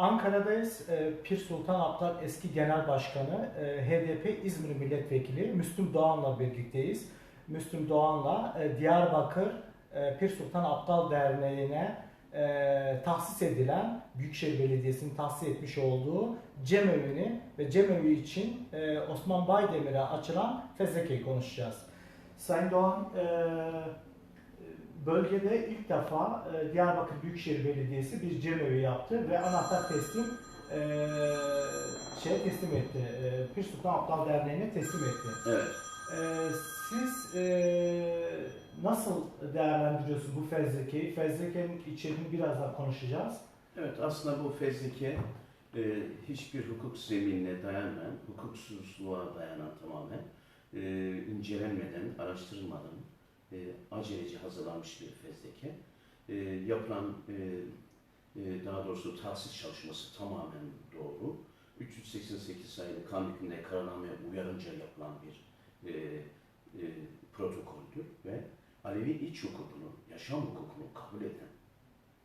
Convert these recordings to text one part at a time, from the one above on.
Ankara'dayız. Ee, Pir Sultan Abdal eski genel başkanı, e, HDP İzmir milletvekili Müslüm Doğan'la birlikteyiz. Müslüm Doğan'la e, Diyarbakır e, Pir Sultan Abdal Derneği'ne e, tahsis edilen Büyükşehir Belediyesi'nin tahsis etmiş olduğu cemevi'ni ve cemevi için e, Osman Baydemir'e açılan fezlekeyi konuşacağız. Sayın Doğan, e, bölgede ilk defa e, Diyarbakır Büyükşehir Belediyesi bir cemevi yaptı ve anahtar teslim e, şeye teslim etti. E, Pir Sultan Abdal Derneği'ne teslim etti. Evet. E, siz e, nasıl değerlendiriyorsunuz bu fezlekeyi? Fezlekenin içeriğini biraz daha konuşacağız. Evet aslında bu fezleke e, hiçbir hukuk zeminine dayanmayan, hukuksuzluğa dayanan tamamen e, incelenmeden, araştırılmadan e, aceleci hazırlanmış bir fezleke. E, yapılan e, e, daha doğrusu tahsis çalışması tamamen doğru. 388 sayılı kanun hükmünde kararnameye uyarınca yapılan bir e, e, protokoldür ve Alevi iç hukukunu, yaşam hukukunu kabul eden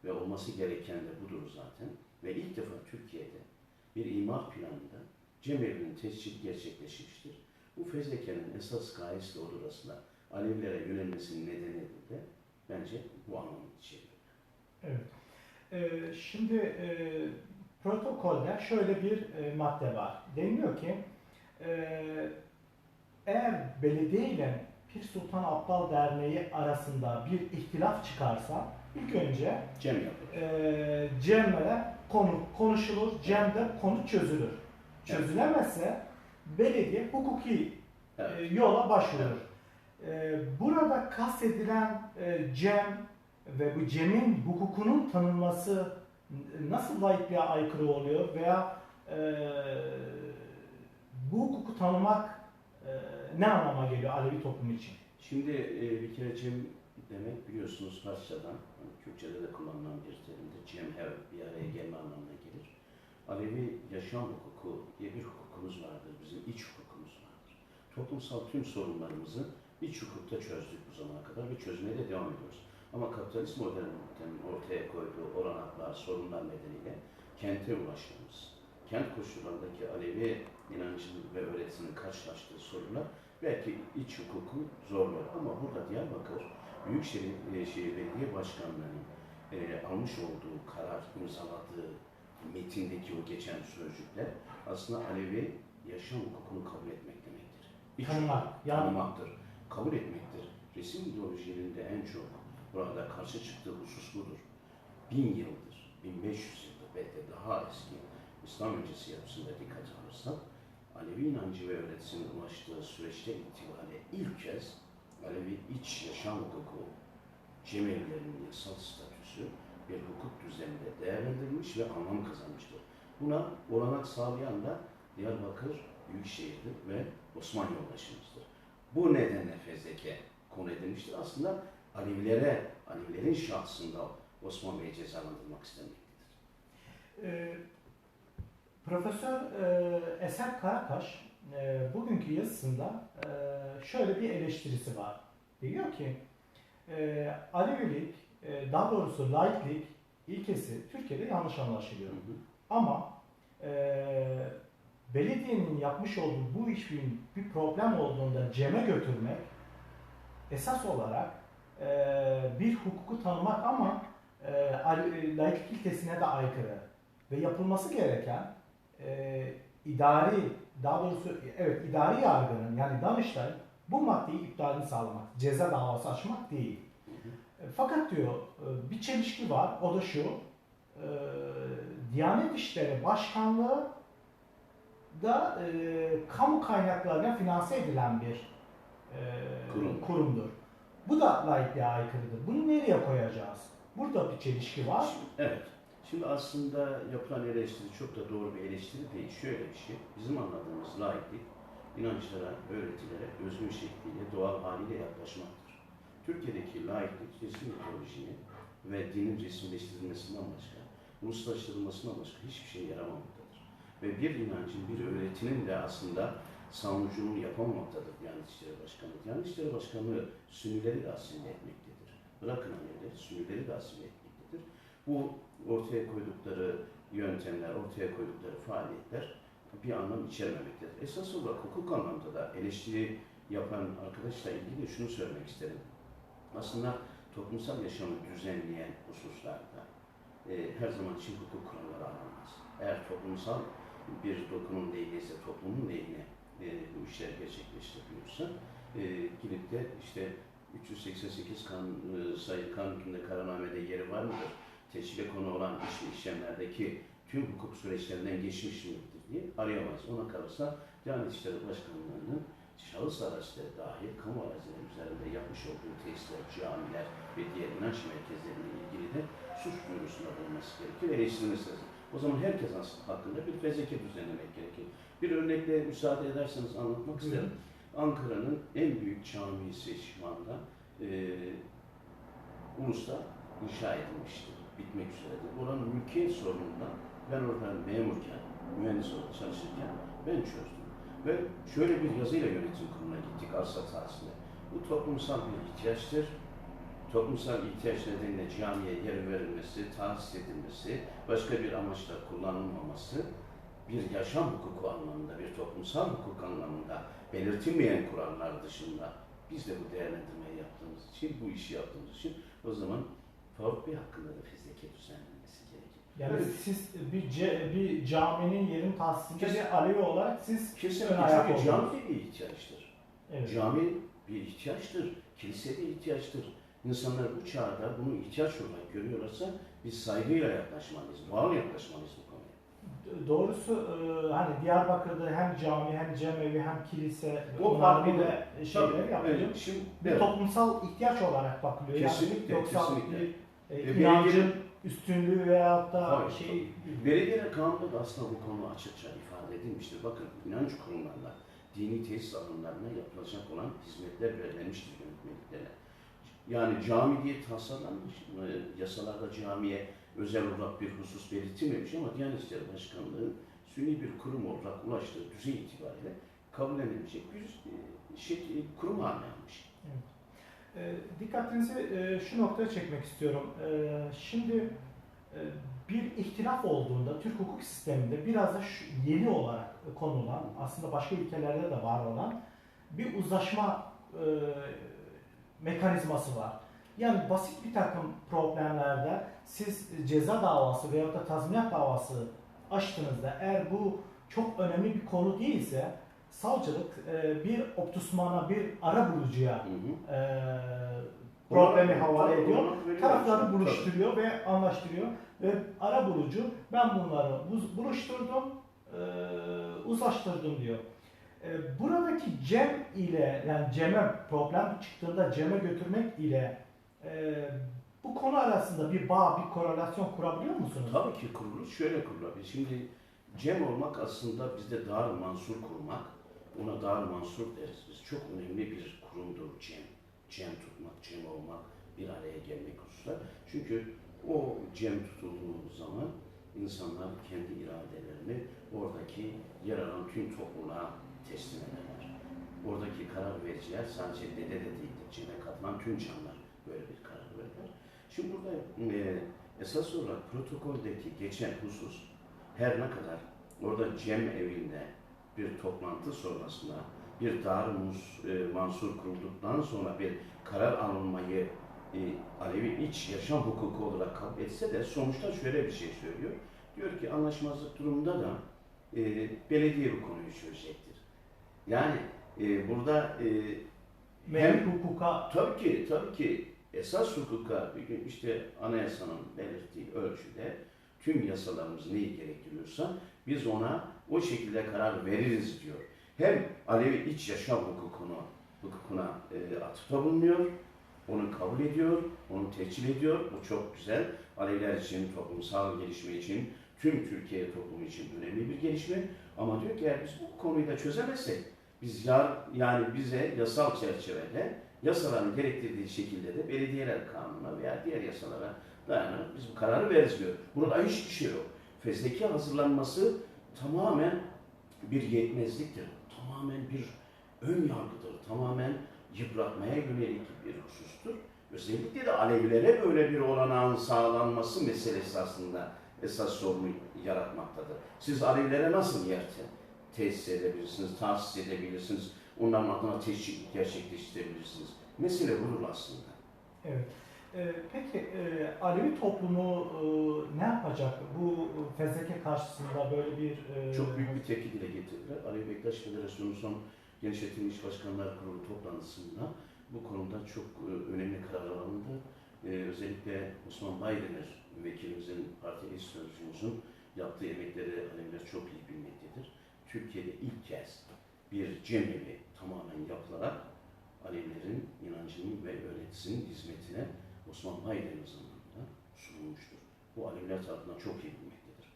ve olması gereken de budur zaten. Ve ilk defa Türkiye'de bir imar planında cemevinin tescili gerçekleşmiştir. Bu fezlekenin esas gayesi de odur aslında. Alevilere yönelmesinin nedeni de bence bu anlamı içeriyor. Evet. E, şimdi e, protokolde şöyle bir e, madde var. Deniliyor ki e, eğer belediye ile Pir Sultan Abdal Derneği arasında bir ihtilaf çıkarsa ilk önce Cem e, Cem'le konu konuşulur, Cem'de konu çözülür. Çözülemezse belediye hukuki Evet. e, yola başvurur. E, burada kastedilen e, Cem ve bu Cem'in hukukunun tanınması nasıl laikliğe aykırı oluyor veya e, bu hukuku tanımak e, ne anlama geliyor Alevi toplumu için? Şimdi bir kere cem demek biliyorsunuz Farsçadan, hani Kürtçe'de de kullanılan bir terimdir. Cemhev bir araya gelme anlamına gelir. Alevi yaşam hukuku diye bir hukukumuz vardır. Bizim iç hukukumuz vardır. Toplumsal tüm sorunlarımızı iç hukukta çözdük bu zamana kadar ve çözmeye de devam ediyoruz. Ama kapitalist modernitenin ortaya koyduğu olanaklar, sorunlar nedeniyle kente ulaşmamız, kent koşullarındaki Alevi inancının ve öğretisinin karşılaştığı sorunlar belki iç hukuku zorluyor. Ama burada Diyarbakır Büyükşehir e, Şehir Belediye Başkanlığı'nın e, almış olduğu karar, imzaladığı metindeki o geçen sözcükler aslında Alevi yaşam hukukunu kabul etmek demektir. İç Tanımak, yani- tanımaktır, kabul etmektir. Resim ideolojilerinde en çok burada karşı çıktığı husus budur. Bin yıldır, 1500 yıldır belki daha eski İslam öncesi yapısında dikkat alırsak Alevi inancı ve öğretisinin ulaştığı süreçte itibariyle ilk kez Alevi iç yaşam hukuku cemevlerinin yasal statüsü bir hukuk düzeninde değerlendirilmiş ve anlam kazanmıştır. Buna olanak sağlayan da Diyarbakır Büyükşehir'dir ve Osman yoldaşımızdır. Bu nedenle fezleke konu edilmiştir. Aslında Alevilere, Alevilerin şahsında Osman Bey'i cezalandırmak istenmektedir. Ee, Profesör e, Eser Karakaş e, bugünkü yazısında e, şöyle bir eleştirisi var. Diyor ki e, Alevilik, e, daha doğrusu laiklik ilkesi Türkiye'de yanlış anlaşılıyor. Hı hı. Ama e, belediyenin yapmış olduğu bu işin bir problem olduğunda ceme götürmek esas olarak e, bir hukuku tanımak ama e, al- laiklik ilkesine de aykırı ve yapılması gereken e, idari daha doğrusu evet idari yargının yani Danıştay bu maddeyi iptalini sağlamak, ceza davası açmak değil. E, Fakat diyor e, bir çelişki var o da şu e, Diyanet İşleri Başkanlığı da e, kamu kaynaklarına finanse edilen bir e, Kurum. kurumdur. Bu da laikliğe aykırıdır. Bunu nereye koyacağız? Burada bir çelişki var. Şimdi- Evet. Şimdi aslında yapılan eleştiri çok da doğru bir eleştiri değil. Şöyle bir şey, bizim anladığımız laiklik, inançlara, öğretilere özgün şekliyle, doğal haliyle yaklaşmaktır. Türkiye'deki laiklik, resim ideolojinin ve dinin resimleştirilmesinden başka, uluslaştırılmasından başka hiçbir şey yaramamaktadır. Ve bir inancın, bir öğretinin de aslında savunuculuğunu yapamamaktadır Diyanet İşleri Başkanı. Diyanet İşleri Başkanı Sünnileri de asimile etmektedir. Bırakın Alevileri, Sünnileri de asimile etmektedir. Bu ortaya koydukları yöntemler, ortaya koydukları faaliyetler bir anlam içermemektedir. Esas olarak hukuk anlamda da eleştiri yapan arkadaşla ilgili de şunu söylemek isterim. Aslında toplumsal yaşamı düzenleyen hususlarda e, her zaman için hukuk kuralları aranmaz. Eğer toplumsal bir dokunun lehine ise toplumun lehine e, bu işler gerçekleştiriliyorsa e, gidip de işte 388 kan, e, sayı kanun hükmünde kararnamede yeri var mıdır? Teşkile konu olan iş işlemlerdeki tüm hukuk süreçlerinden geçmiş midir diye arayamaz. Ona kalırsa Diyanet İşleri Başkanlığı'nın şahıs araçları dahil kamu arazileri üzerinde yapmış olduğu tesisler, camiler ve diğer inanç merkezleriyle ilgili de suç duyurusunda bulunması gerekir, eleştirilmesi lazım. O zaman herkes aslında hakkında bir fezleke düzenlemek gerekir. Bir örnekle müsaade ederseniz anlatmak isterim. Ankara'nın en büyük camisi şu anda e, Ulus'ta inşa edilmiştir. Bitmek üzeredir. Oranın mülkiyet sorunundan ben orada memurken, mühendis olarak çalışırken ben çözdüm. Ve şöyle bir yazıyla yönetim kuruluna gittik arsa tahsili. Bu toplumsal bir ihtiyaçtır. Toplumsal ihtiyaç nedeniyle camiye yer verilmesi, tahsis edilmesi, başka bir amaçla kullanılmaması bir yaşam hukuku anlamında, bir toplumsal hukuk anlamında belirtilmeyen kurallar dışında biz de bu değerlendirmeyi yaptığımız için, bu işi yaptığımız için o zaman Faruk Bey hakkında da fezleke düzenlenmesi gerekir. Yani Evet. siz bir, ce- bir caminin yerini tahsisinde bir Alevi olarak siz Kesinlikle ayak çünkü cami oldunuz. de bir ihtiyaçtır. Evet. Cami bir ihtiyaçtır, kilise de ihtiyaçtır. İnsanlar bu çağda bunu ihtiyaç olarak görüyorlarsa biz saygıyla yaklaşmalıyız, doğal yaklaşmalıyız bu konuya. Doğrusu e, hani Diyarbakır'da hem cami hem cemevi hem kilise O farklı. şeyler yapılıyor. evet, şimdi, Bir evet. toplumsal ihtiyaç olarak bakılıyor. Kesinlikle, yani yoksa kesinlikle. e, E, inancın üstünlüğü veyahut da Hayır, şey Belediyeler kanunda da aslında bu konu açıkça ifade edilmiştir. Bakın inanç kurumlarına, dini tesis alanlarına yapılacak olan hizmetler belirlenmiştir yönetmeliklerine. Yani cami diye tasarlanmış, yasalarda camiye özel olarak bir husus belirtilmemiş ama Diyanet İşleri Başkanlığı sünni bir kurum olarak ulaştığı düzey itibariyle kabul edilecek bir e, şey, e, kurum haline almış. E, dikkatinizi e, şu noktaya çekmek istiyorum. E, şimdi e, bir ihtilaf olduğunda Türk hukuk sisteminde biraz da şu, yeni olarak konulan, aslında başka ülkelerde de var olan bir uzlaşma e, mekanizması var. Yani basit bir takım problemlerde siz ceza davası veyahut da tazminat davası açtığınızda eğer bu çok önemli bir konu değilse savcılık e, bir optusmana, bir ara bulucuya e, problemi havale ediyor. Tarafları buluşturuyor ve anlaştırıyor. Ve ara bulucu ben bunları buluşturdum, e, uzlaştırdım diyor. E, buradaki cem ile yani ceme problem çıktığında ceme götürmek ile e, bu konu arasında bir bağ, bir korelasyon kurabiliyor musunuz? Tabii ki kurulur. Şöyle kurulabilir. Şimdi cem olmak aslında bizde dar mansur kurmak. Ona dar mansur deriz biz. Çok önemli bir kurumdur cem. Cem tutmak, cem olmak, bir araya gelmek hususlar. Çünkü o cem tutulduğu zaman insanlar kendi iradelerini oradaki yer alan tüm topluluğa karar vericiler sadece dede de değildir. Ceme katılan tüm canlar böyle bir karar verirler. Şimdi burada e, esas olarak protokoldeki geçen husus her ne kadar orada cem evinde bir toplantı sonrasında bir dar mus, e, mansur kurulduktan sonra bir karar alınmayı e, Alevi iç yaşam hukuku olarak kabul etse de sonuçta şöyle bir şey söylüyor. Diyor ki anlaşmazlık durumunda da e, belediye bu konuyu çözecektir. Yani e, burada e, Mevcut hukuka Tabii ki, tabii ki esas hukuka bir gün işte anayasanın belirttiği ölçüde tüm yasalarımız neyi gerektiriyorsa biz ona o şekilde karar veririz diyor. Hem Alevi iç yaşam hukukunu hukukuna e, atıfta bulunuyor, onu kabul ediyor, onu teçhil ediyor. Bu çok güzel. Aleviler için, toplumsal gelişme için, tüm Türkiye toplumu için önemli bir gelişme. Ama diyor ki eğer biz bu konuyu da çözemezsek, biz yar, yani bize yasal çerçevede yasaların gerektirdiği şekilde de belediyeler kanununa veya diğer yasalara dayanarak biz bu kararı veririz diyor. Burada hiçbir şey yok. Fezleke hazırlanması tamamen bir yetmezliktir. Tamamen bir ön yargıdır. Tamamen yıpratmaya yönelik bir husustur. Özellikle de Alevilere böyle bir olanağın sağlanması meselesi aslında esas sorunu yaratmaktadır. Siz Alevilere nasıl yer te- tesis edebilirsiniz, tahsis edebilirsiniz, onların adına teşvik gerçekleştirebilirsiniz. Mesele budur aslında. Evet. Ee, peki e, Alevi toplumu e, ne yapacak bu fezleke karşısında böyle bir e, Çok büyük bir tepki dile getirdiler. Alevi Bektaş Federasyonu son Genişletilmiş Başkanlar Kurulu toplantısında bu konuda çok önemli karar alındı. Özellikle Osman Baydemir vekilimizin, parti eş sözcümüzün yaptığı emekleri Aleviler çok iyi bilmektedir. Türkiye'de ilk kez bir cemevi tamamen yapılarak Alevilerin inancının ve öğretisinin hizmetine Osman Baydemir zamanında sunulmuştur. Bu Aleviler tarafından çok iyi bilmektedir.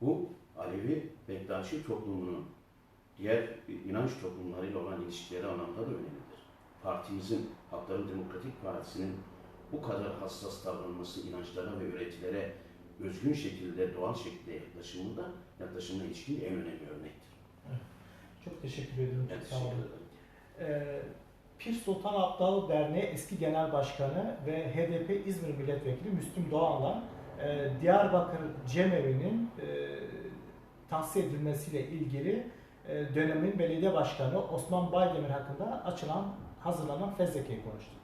Bu Alevi Bektaşi toplumunun diğer inanç toplumlarıyla olan ilişkileri anlamda da önemlidir. Partimizin, Halkların Demokratik Partisi'nin bu kadar hassas davranması inançlara ve öğretilere özgün şekilde, doğal şekilde yaklaşımında yaklaşımına ilişkin en önemli örnektir. Çok teşekkür ederim. Ben teşekkür olun. ederim. Ee, Pir Sultan Abdal Derneği eski genel başkanı ve HDP İzmir Milletvekili Müslüm Doğan'la e, Diyarbakır Cemevi'nin e, tahsis edilmesiyle ilgili e, dönemin belediye başkanı Osman Baydemir hakkında açılan, hazırlanan fezlekeyi konuştuk.